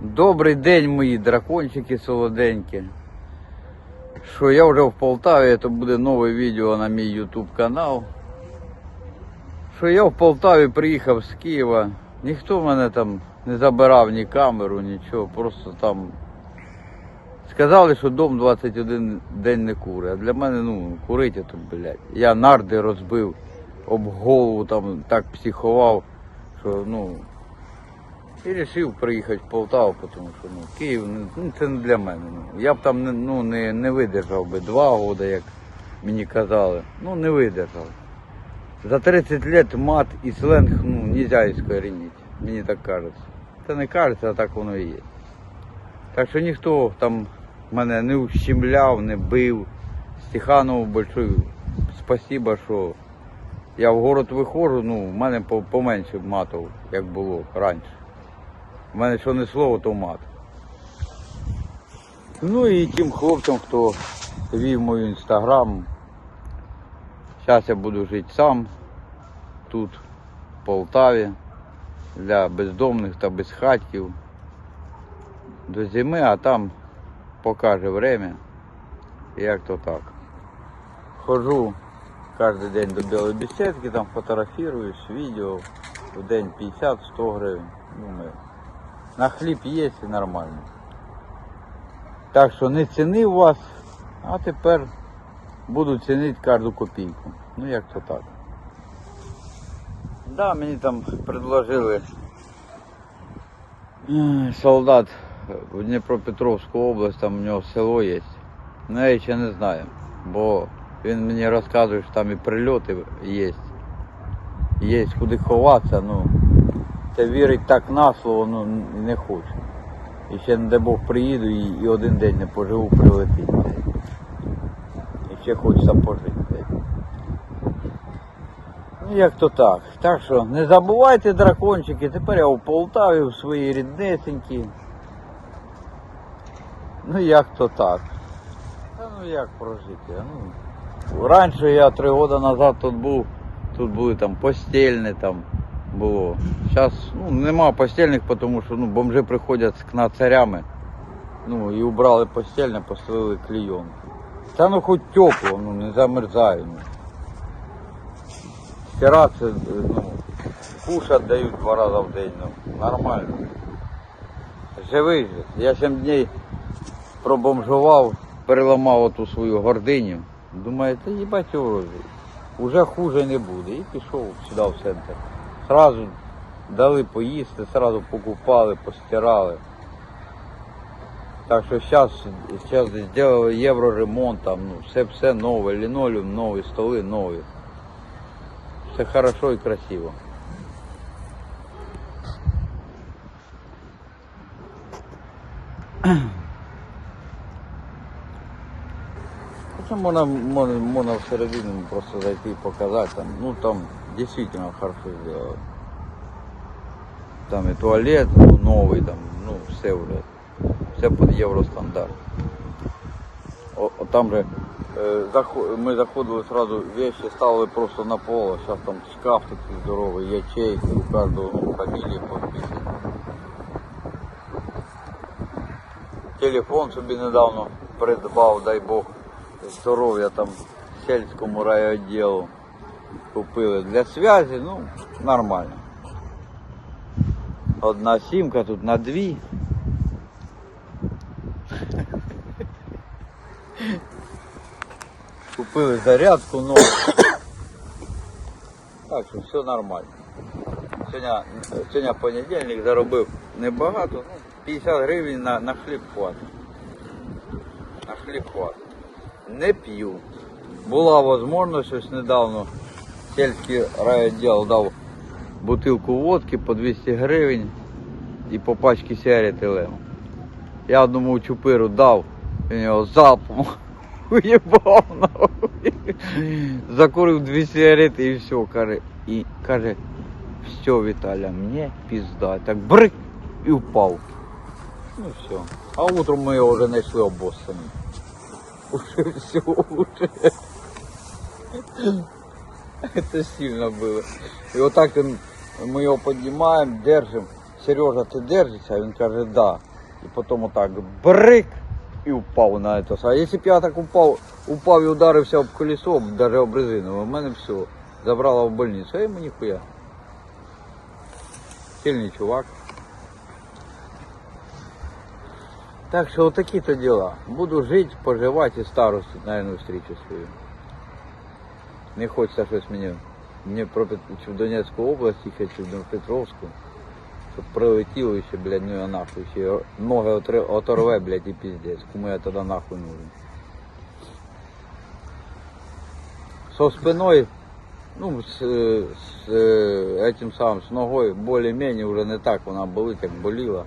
Добрий день, мої дракончики солоденькі. Що я вже в Полтаві, це буде нове відео на мій YouTube канал. Що я в Полтаві приїхав з Києва. Ніхто мене там не забирав ні камеру, нічого. Просто там сказали, що дом 21 день не кури. А для мене, ну, курити тут, блядь. Я нарди розбив об голову, там так психував, що ну. І вирішив приїхати в Полтаву, тому що ну, Київ ну, це не для мене. Ну. Я б там ну, не, не видержав би два роки, як мені казали. Ну не видержав. За 30 років мат і сленг ну, нельзя іскорінити, мені так кажеться. Це не кажеться, а так воно і є. Так що ніхто там мене не ущемляв, не бив. Стеханову большое спасибо, що я в город виходжу, ну, в мене по- поменше матов, як було раніше. У мене що не слово, то мат. Ну і тим хлопцям, хто вів мою інстаграм. Зараз я буду жити сам тут, в Полтаві, для бездомних та безхатьків. До зими, а там покаже время, як то так. Хожу кожен день до білої беседки, там фотографіруюсь, відео, в день 50-100 гривень. Думаю, на хліб є і нормально. Так що не цінив вас, а тепер буду цінити кожну копійку. Ну як то так. Да, мені там предложили е, солдат в Дніпропетровську область, там у нього село є. Ну я ще не знаю, бо він мені розказує, що там і прильоти є. Є куди ховатися, ну це вірить так на слово, ну не хочу. І ще не дай Бог приїду і, і один день не поживу, прилетить. І ще хочеться пожити. Ну як то так. Так що не забувайте дракончики, тепер я у Полтаві в своїй ріднесенькій. Ну як то так. Та ну як прожити? Ну, раніше я три роки назад тут був, тут були там постільні там було. Зараз ну, нема постільних, тому що ну, бомжи приходять з кнацарями. Ну і убрали постільне, постелили клейонку. Та ну хоч тепло, ну не замерзаю. Ну. Стиратися, ну, кушать дають два рази в день, ну, нормально. Живий же. Я 7 днів пробомжував, переламав оту свою гординю. Думаю, та їбать урожай. Уже хуже не буде. І пішов сюди в центр. Сразу дали поїсти, сразу покупали, постирали. Так що зараз, зараз зробили євроремонт, там, ну, все, все нове, лінолеум нові, столи нові. Все хорошо і красиво. Хоча можна, можна, можна всередину просто зайти і показати. Там, ну там действительно хорошо сделали. Там і туалет ну, новий, там, ну все вже. Все під євростандарт. О, о, там же е, захо- ми заходили сразу, вещи ставили просто на пол, зараз там шкаф такий здоровий, ячейки, у кожного ну, фамілії підписані. Телефон собі недавно придбав, дай Бог, здоров'я там сільському райвідділу Купили для зв'язі, ну, нормально. Одна сімка, тут на дві. Купили зарядку нову. Так що все нормально. Сьогодні, сьогодні понедільник заробив небагато, ну, 50 гривень на, на хліб хватить. На хліб хватить. Не п'ю. Була можливість ось недавно сільський райвідділ дав бутилку водки по 200 гривень і по пачці сигарети лему. Я одному чупиру дав, він його залпом уїбав нахуй. Закурив дві сигарети і все, каже. І каже, все, Віталя, мені пізда. Так брик і впав. Ну все. А утром ми його вже знайшли обоссані. Уже все, уже. Это сильно было. И вот так он- мы его поднимаем, держим. Сережа, ти держишся? А він каже, да. І потім отак брик і впав на це. А якщо б я так упав, упав і ударився об колесо, навіть об резину, в мене все. Забрала в больницю, а йому ніхуя. Сильний чувак. Так що отакі то діла. Буду жити, поживати і старость, наверное, встрічу свою. Не хочеться щось мені. Мені чи в Донецьку область їхати, чи в Дніпропетровську. Щоб прилетіло ще, блядь, ну я нахуй. Ще ноги оторве, блядь, і піздець. Кому я тоді нахуй нужен. Со спиною, ну, з, з е, этим самым, з ногою, більш-менш вже не так вона болить, як боліла.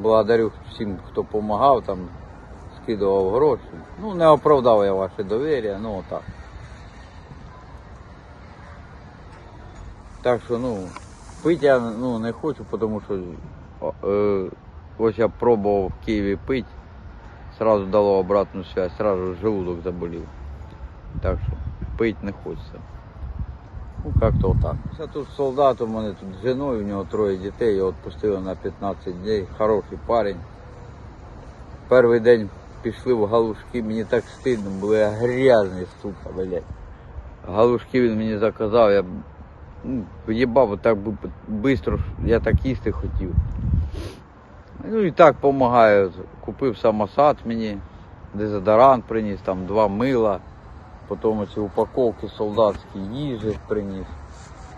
Благодарю всім, хто допомагав, там, скидував гроші. Ну, не оправдав я ваше довір'я, ну отак. Так що, ну, пити я ну, не хочу, тому що е, ось я пробував в Києві пити, сразу дало обратну связь, сразу желудок заболів. Так що пити не хочеться. Ну, как-то так. Я тут солдат, у мене тут з жіною, у нього троє дітей, його відпустили на 15 днів. Хороший парень. Перший день пішли в галушки, мені так стидно, було я грязний, сука, блядь. Галушки він мені заказав, я ну, їбав так швидко, я так їсти хотів. Ну і так допомагаю. Купив самосад мені, дезодорант приніс, там два мила, потім ці упаковки солдатські їжі приніс.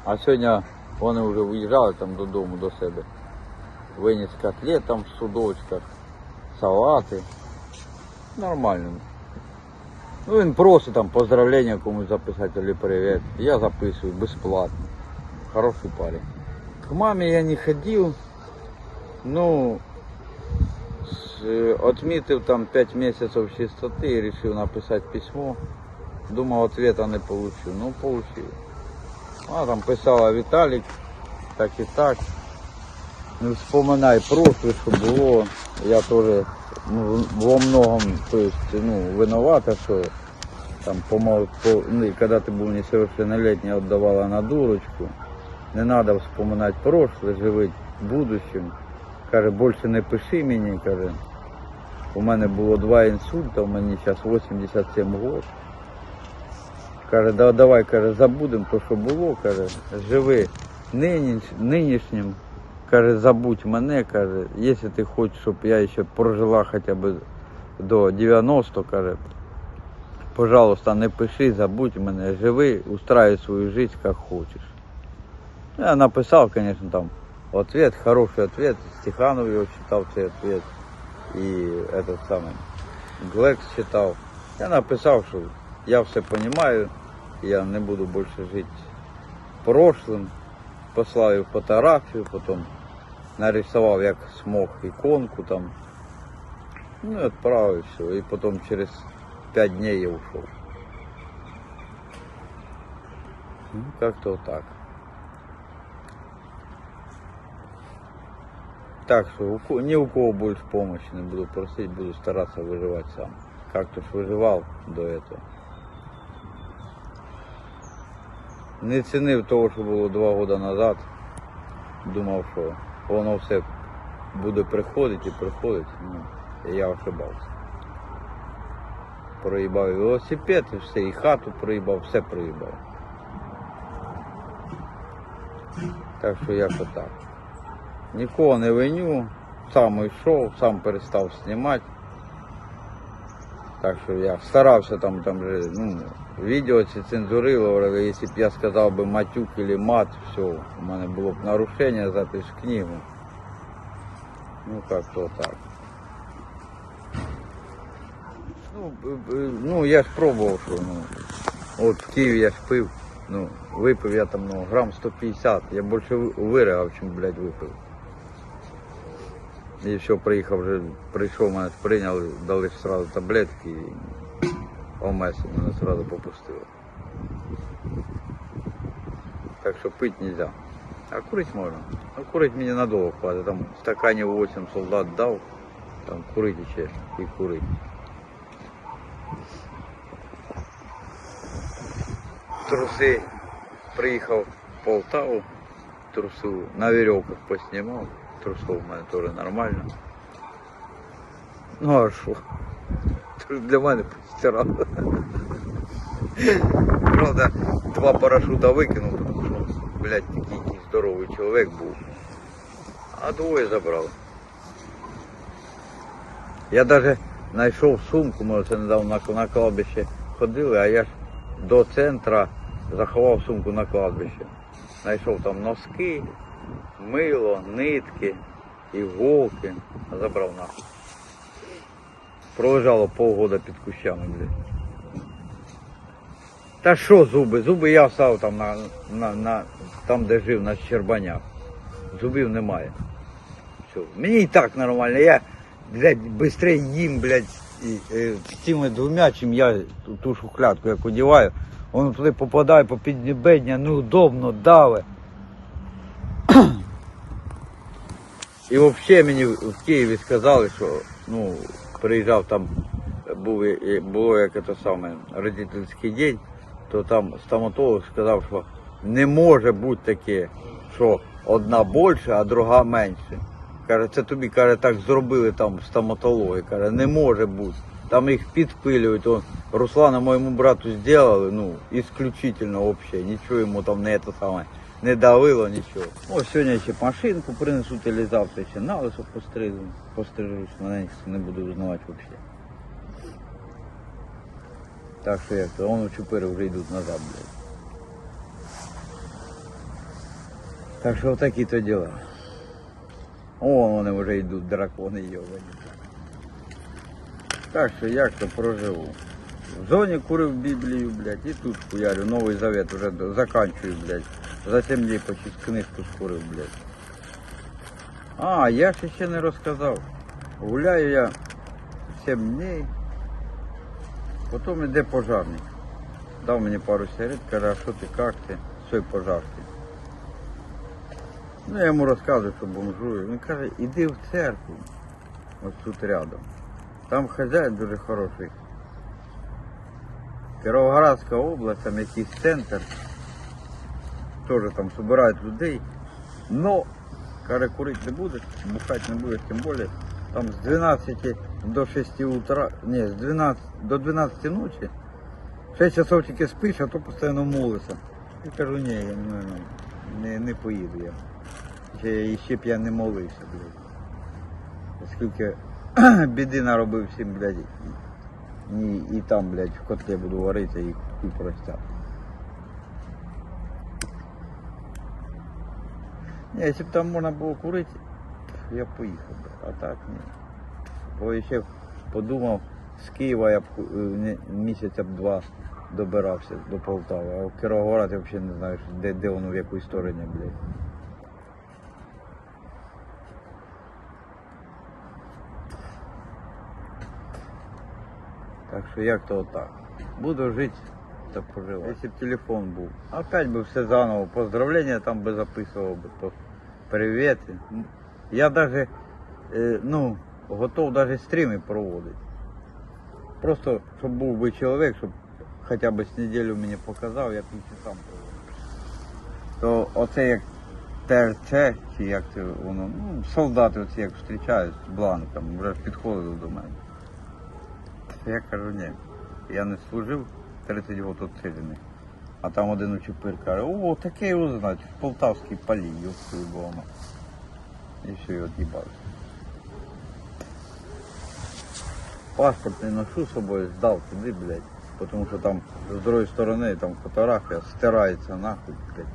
А сьогодні вони вже виїжджали там додому до себе. Виніс котлет там в судочках, салати. Нормально. Ну він просить там поздравлення комусь записати или привіт. Я записую безплатно. Хороший парень. К маме я не ходил. Ну, э, отметил там 5 месяцев чистоты и решил написать письмо. Думал, ответа не получу. Ну, получил. Она там писала Виталик, так и так. Ну, вспоминай прошлое, что было. Я тоже ну, во многом, то есть, ну, виновата, что там помог, по, ну, когда ты был несовершеннолетний, отдавала на дурочку. Не треба вспоминати прошлое, живи будущим. Каже, більше не пиши мені, каже. У мене було два інсульта, у мені зараз 87 років. Каже, да, давай, каже, забудемо те, що було, каже, живи нині, нинішнім. Каже, забудь мене, каже, якщо ти хочеш, щоб я ще прожила хоча б до 90, каже, пожалуйста, не пиши, забудь мене, живи, устраюй свою жизнь, як хочеш. Я написал, конечно, там ответ, хороший ответ. Стеханов его читал цей ответ. И этот самый Глекс читал. Я написал, что я все понимаю, я не буду больше жить прошлым. Послал ей фотографию, потом нарисовал, як смог иконку там. Ну и отправил все. И потом через пять дней я ушел. Ну, как-то вот так. Так что у ко- ни у кого больше помощи не буду просить, буду стараться выживать сам. Как-то ж выживал до этого. Не цінив того, що було два роки назад. Думав, що воно все буде приходити і приходити. Ну, і я ошибався. Проїбав і велосипед, і все, і хату проїбав, все проїбав. Так що як отак. Нікого не виню, сам йшов, сам перестав знімати. Так що я старався там, там же, ну, відео ці цензурило, якщо б я сказав би матюк или мат, все, у мене було б нарушення, запис в книгу. Ну как то так. Ну, ну я ж пробував, що ну. От в Києві я ж пив, ну, випив я там ну, грам 150, я більше ви- виригав, чим, блядь, випив. І все, приїхав вже, прийшов, мене ж прийняли, дали ж сразу таблетки і ОМС і мене сразу попустило. Так що пити нельзя. А курить можна. Ну курить мені надовго хватить. Там в стакані 8 солдат дав, там курить ще і курить. Труси приїхав в Полтаву, трусу на веревках поснимал. Трусов у мене теж нормально. Ну а що? Це ж для мене постирав. Правда, два парашута викинув, тому що, блядь, такий здоровий чоловік був. А двоє забрав. Я навіть знайшов сумку, може це недавно на, кладбище ходили, а я ж до центра заховав сумку на кладбище. Знайшов там носки, мило, нитки, іголки, а забрав нахуй. Пролежало полгода під кущами, блядь. Та що зуби? Зуби я став там на, на, на там, де жив на Щербанях. Зубів немає. Все. Мені і так нормально. Я, швидше їм, блядь, і, е, цими двома, чим я ту, ту шухлядку як одіваю, воно туди попадає по піднебедня, неудобно, даве. І взагалі мені в Києві сказали, що ну, приїжджав там, був, було як це саме родительський день, то там стоматолог сказав, що не може бути таке, що одна більше, а друга менше. Каже, це тобі каже, так зробили там в стоматології. Каже, не може бути. Там їх підпилюють. Он, Руслана моєму брату зробили, ну, исключительно взагалі. Нічого йому там не це саме не давило, нічого. Ось сьогодні ще машинку принесуть, или завтра ще на лисо пострижу. Пострижусь, мене не буду узнавати взагалі. Так що як то, вон чупири вже йдуть назад, блядь. Так що отакі то діла. О, вони вже йдуть, дракони йовані. Так що як то проживу. В зоні курив Біблію, блядь, і тут хуярю. Новий завет вже заканчую, блядь. За 7 днів почти книжку скурив, блядь. А, я ще ще не розказав. Гуляю я 7 днів. Потім іде пожарник. Дав мені пару сигарет, каже, а що ти, як ти? Все, пожарки. Ну, я йому розказую, що бомжую. Він каже, іди в церкву. Ось тут рядом. Там хазяїн дуже хороший. Кіровоградська область, там якийсь центр. Теж там збирають людей. Но, каже, курити не будеш, бухати не будеш, тим більше. Там з 12 до 6 утра, ні, з 12 до 12 ночі. 6 часов тільки спиш, а то постійно молишся. Я кажу, ні, я не, не, не поїду я. Ще, і ще б я не молився, блядь. Оскільки біди наробив всім, блядь, і, і, там, блядь, в котлі буду варити і, і простят. Ні, якщо б там можна було курити, я б поїхав би, а так ні. Бо ще подумав, з Києва я б е, місяця б два добирався до Полтави, а в Кіровоград я взагалі не знаю, де, де воно в якій стороні, блядь. Так що як то отак. Буду жити та поживати. Якщо б телефон був. Опять би все заново. Поздравлення там би записував би. То привіти. Я навіть е, ну, готов навіть стріми проводити. Просто щоб був би чоловік, щоб хоча б з неділю мені показав, я б і сам проводив. То оце як ТРЦ, чи як це воно, ну, солдати оці як зустрічають з бланком, вже підходили до мене. Я кажу, ні. Я не служив 30 років відсиджений. А там один учепир каже, о, таке його знать, в Полтавській палі, йоптую дома. І все, і от'їбався. Паспорт не ношу з собою, здав туди, блядь. Тому що там з другої сторони там фотографія стирається нахуй, блядь.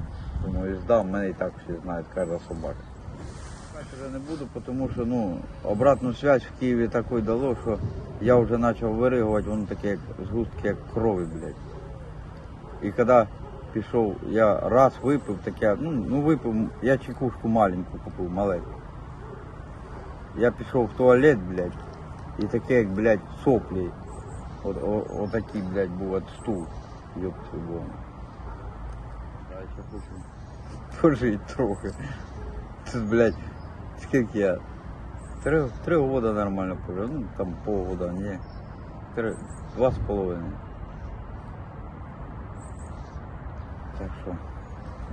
Думаю, здав, мене і так всі знають, кожна собака. Так вже не буду, тому що ну, обратну связь в Києві такої дало, що я вже почав виригувати, воно таке як згустки, як крові, блядь. І коли пішов, я раз випив таке, ну, ну випив, я чекушку маленьку купив, маленьку. Я пішов в туалет, блядь, і таке, як, блядь, соплі. От, о, отакий, блядь, був от стул. Ёб твою голову. Я ще хочу пожити трохи. Тут, блядь, Скільки я? Три три года нормально пожив, ну там полгода, ні. Три, два з половиною. Так что,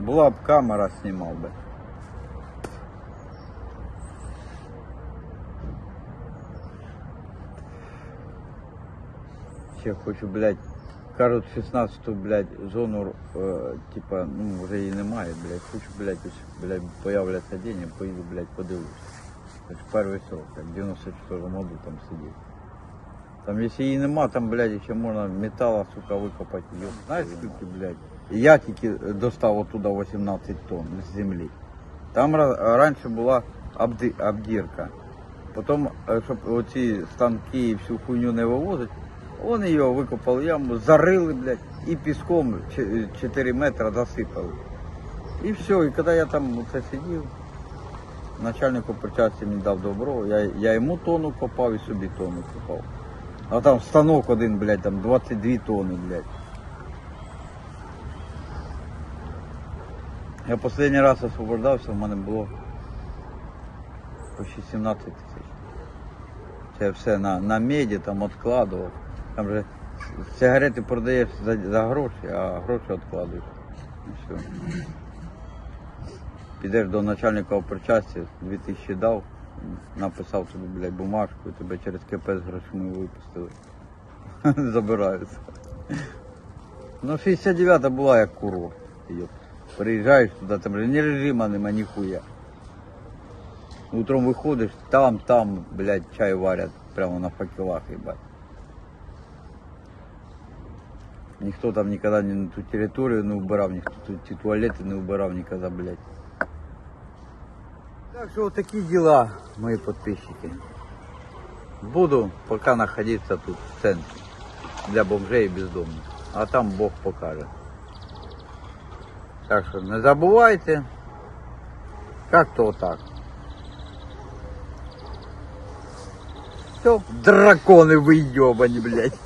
Була б камера, снимал бы. Я хочу, блядь, кажуть, 16-ту, блядь, зону, е, типа, ну, вже її немає, блядь. Хочу, блядь, ось, блядь, появляться деньги, поїду, блядь, подивлюся. Це ж перший срок, в 94 году там сидів. Там, якщо її нема, там, блядь, ще можна металла, сука, викопати. Йо, Знаєш, скільки, блядь? Я тільки достав оттуда 18 тонн з землі. Там ра- раніше була обди, обдірка. Потім, е, щоб оці станки і всю хуйню не вивозити, вони його викопали яму, зарили, блядь, і піском 4 метри засипали. І все, і коли я там оце сидів, начальник операції мені дав добро, я, я йому тонну копав і собі тонну копав. А там станок один, блядь, там 22 тонни, блядь. Я останній раз освобождався, в мене було почти 17 тисяч. Це все на, на меді там відкладував. Там же сигарети продаєш за, за гроші, а гроші відкладуєш. Підеш до начальника оперчасті, 2000 дав, написав тобі, блядь, бумажку, і тебе через КП з грошима випустили. Забираються. Ну, 69-та була як курорт. Приїжджаєш туди, там ні режима нема, ніхуя. Утром виходиш, там, там, блядь, чай варять прямо на факелах, їбать. Ніхто там ніколи ні ту територію не вбирав, ніхто тут ті туалети не вбирав ніколи, блядь. Так що такі діла, мої підписчики. Буду поки знаходитися тут в центрі для бомжей і бездомних. А там Бог покаже. Так що не забувайте. Как то так. Все, драконы вы ебани, блядь.